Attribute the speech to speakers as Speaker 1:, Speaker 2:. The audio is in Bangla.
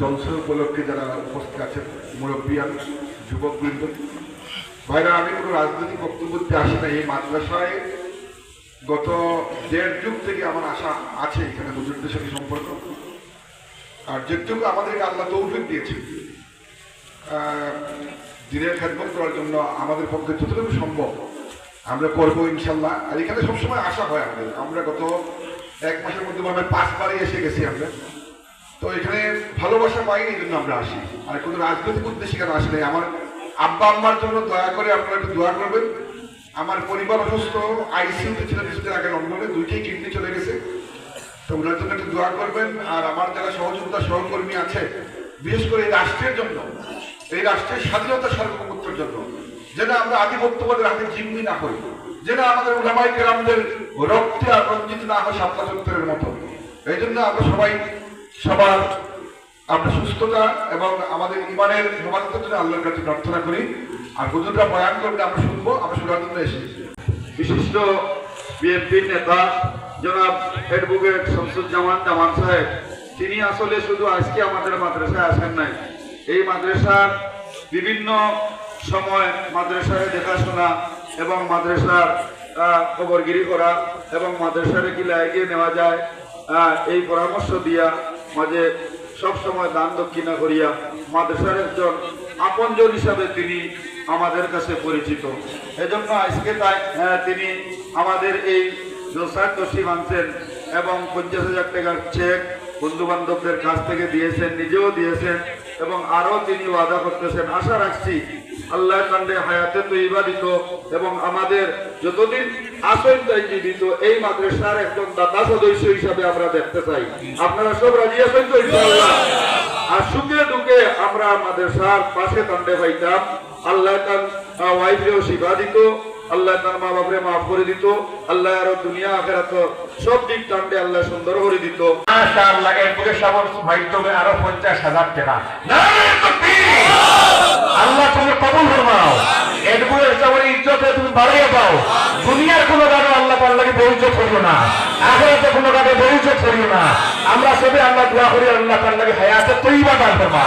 Speaker 1: জলসা উপলক্ষে যারা উপস্থিত আছেন মুরব্বিয়ান যুবকবৃন্দ, ভাইরা, আমি কোনো রাজনৈতিক বক্তব্য দিতে আসি না। এই মাদ্রাসায় গত দেড় যুগ থেকে আমার আশা আছে, এখানে হুজুরদের সাথে সম্পর্ক। আর যেটুকু আমাদেরকে আল্লাহ তৌফিক দিয়েছে দিনের খেদমত করার জন্য আমাদের পক্ষে যতটুকু সম্ভব আমরা করব ইনশাল্লাহ। আর এখানে সবসময় আশা হয় আমাদের। আমরা গত এক মাসের মধ্যে আমরা পাঁচবারই এসে গেছি আমরা। তো এখানে ভালোবাসা পাইনি এই জন্য আমরা আসি। আর কোনো রাজনৈতিক উদ্দেশ্যে কেন আসলে আমার আব্বা আম্মার জন্য দয়া করে আপনারা একটু দোয়া করবেন। আমার পরিবার অসুস্থ, আইসিইউতে ছিল কিছুদিন আগে লন্ডনে দুইটাই কিডনি চলে গেছে। তো ওনার জন্য একটু দোয়া করবেন। আর আমার যারা সহযোগিতা সহকর্মী আছে, বিশেষ করে এই রাষ্ট্রের জন্য, এই রাষ্ট্রের স্বাধীনতা সার্বভৌমত্বের জন্য, যেন আমরা আধিপত্যবাদের হাতে জিম্মি না হই, যেন আমাদের ওলামাই কেরামদের রক্তে আর রঞ্জিত না হয় চত্বরের মতো। এই জন্য আমরা সবাই সবার আমরা সুস্থতা এবং আমাদের ইমানের হেফাজতের জন্য আল্লাহর কাছে প্রার্থনা করি। আর হুজুররা বয়ান করবে আমরা শুনব, আমরা শোনার এসেছি।
Speaker 2: বিশিষ্ট বিএনপির নেতা জনাব অ্যাডভোকেট শামসুজ্জামান জামান সাহেব, তিনি আসলে শুধু আজকে আমাদের মাদ্রাসায় আসেন নাই। এই মাদ্রাসার বিভিন্ন সময় মাদ্রাসায় দেখাশোনা এবং মাদ্রাসার খবরগিরি করা এবং মাদ্রাসারে কি এগিয়ে নেওয়া যায় এই পরামর্শ দিয়া মাঝে সবসময় দান দক্ষিণা করিয়া মাদ্রাসার একজন আপনজন হিসাবে তিনি আমাদের কাছে পরিচিত। এজন্য আজকে তাই তিনি আমাদের এই জোসার তসিম এবং পঞ্চাশ হাজার টাকার চেক বন্ধু বান্ধবদের কাছ থেকে দিয়েছেন, নিজেও দিয়েছেন এবং আরও তিনি ওয়াদা করতেছেন। আশা রাখছি আল্লাহ কান্ডে হায়াতে তৈবা দিত এবং আমাদের যতদিন আসন তাই জীবিত এই মাদ্রাসার একজন দাতা সদস্য হিসাবে আমরা দেখতে চাই। আপনারা সব রাজি আছেন তো আর সুখে দুঃখে আমরা মাদ্রাসার পাশে কান্ডে পাইতাম আল্লাহ তার ওয়াইফেও শিবা দিত। আল্লাহ তার মা বাপরে মাফ করে দিত, আল্লাহ আরও দুনিয়া, আখেরাত সব দিক টান্ডে আল্লাহ সুন্দর করে দিত।
Speaker 3: মাশাআল্লাহ, এরপরে সাবর ভাইতবে আরও পঞ্চাশ হাজার টাকা। আল্লাহ তুমি কবুল ফরমাও। এরপরে সবার ইজ্জতে তুমি বাড়াইয়া পাও দুনিয়ার আল্লাহ করিও না। আখেরাতে না। আমরা সবে আল্লাহ দোয়া করি, আল্লাহ আল্লাহকে হায়াতে তৈবা দান ফরমা